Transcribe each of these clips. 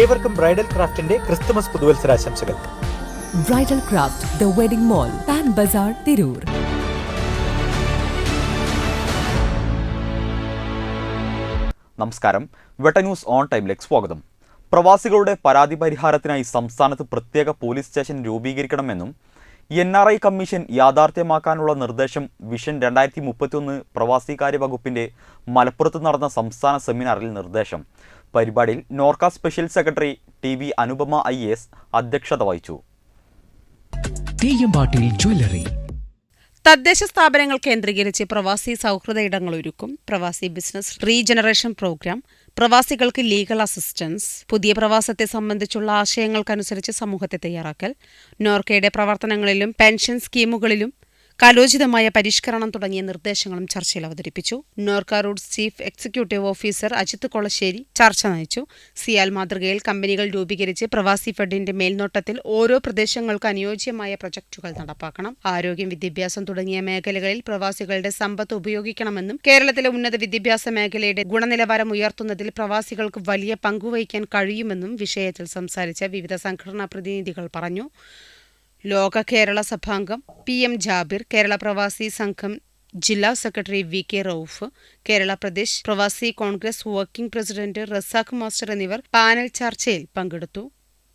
ഏവർക്കും ബ്രൈഡൽ ക്രാഫ്റ്റിന്റെ Christmas പുതുവത്സരാശംസകൾ. Bridal craft the wedding mall Pan Bazar Tirur. നമസ്കാരം. Vetta news on ടൈമിലേക്ക് സ്വാഗതം. പ്രവാസികളുടെ പരാതി പരിഹാരത്തിനായി സംസ്ഥാനത്ത് പ്രത്യേക പോലീസ് സ്റ്റേഷൻ രൂപീകരിക്കണമെന്നും എൻ ആർ ഐ കമ്മീഷൻ യാഥാർത്ഥ്യമാക്കാനുള്ള നിർദ്ദേശം വിഷൻ രണ്ടായിരത്തി മുപ്പത്തിയൊന്ന് പ്രവാസികാര്യ വകുപ്പിന്റെ മലപ്പുറത്ത് നടന്ന സംസ്ഥാന സെമിനാറിൽ നിർദ്ദേശം. പരിപാടിയിൽ Norka special secretary T V Anupama I S അധ്യക്ഷത വഹിച്ചു. തെയ്യമ്പാട്ടിൽ ജ്വല്ലറി. തദ്ദേശ സ്ഥാപനങ്ങൾ കേന്ദ്രീകരിച്ച് പ്രവാസി സൗഹൃദ ഇടങ്ങൾ ഒരുക്കും. പ്രവാസി ബിസിനസ് റീജനറേഷൻ പ്രോഗ്രാം പ്രവാസികൾക്ക് ലീഗൽ അസിസ്റ്റൻസ് പുതിയ പ്രവാസത്തെ സംബന്ധിച്ചുള്ള ആശയങ്ങൾക്കനുസരിച്ച് സമൂഹത്തെ തയ്യാറാക്കൽ നോർക്കയുടെ പ്രവർത്തനങ്ങളിലും പെൻഷൻ സ്കീമുകളിലും കാലോചിതമായ പരിഷ്കരണം തുടങ്ങിയ നിർദ്ദേശങ്ങളും ചർച്ചയിൽ അവതരിപ്പിച്ചു. Norka roots chief executive officer Ajith Kolassery ചർച്ച നയിച്ചു. സിയാൽ മാതൃകയിൽ കമ്പനികൾ രൂപീകരിച്ച് പ്രവാസി ഫെഡിന്റെ മേൽനോട്ടത്തിൽ ഓരോ പ്രദേശങ്ങൾക്ക് അനുയോജ്യമായ പ്രൊജക്ടുകൾ നടപ്പാക്കണം. ആരോഗ്യം വിദ്യാഭ്യാസം തുടങ്ങിയ മേഖലകളിൽ പ്രവാസികളുടെ സമ്പത്ത് ഉപയോഗിക്കണമെന്നും കേരളത്തിലെ ഉന്നത വിദ്യാഭ്യാസ മേഖലയുടെ ഗുണനിലവാരം ഉയർത്തുന്നതിൽ പ്രവാസികൾക്ക് വലിയ പങ്കുവഹിക്കാൻ കഴിയുമെന്നും വിഷയത്തിൽ സംസാരിച്ച വിവിധ സംഘടനാ പ്രതിനിധികൾ പറഞ്ഞു. ലോക കേരള സഭാംഗം പി എം ജാബിർ കേരള പ്രവാസി സംഘം ജില്ലാ secretary V K Rauf Kerala Pradesh Pravasi Congress working president Razak master എന്നിവർ പാനൽ ചർച്ചയിൽ പങ്കെടുത്തു.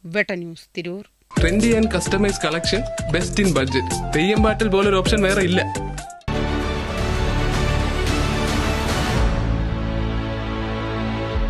Vetta news Tirur. Trendy and customise collection best in budget Theyyampattil പോലൊരു ഓപ്ഷൻ വേറെ ഇല്ല.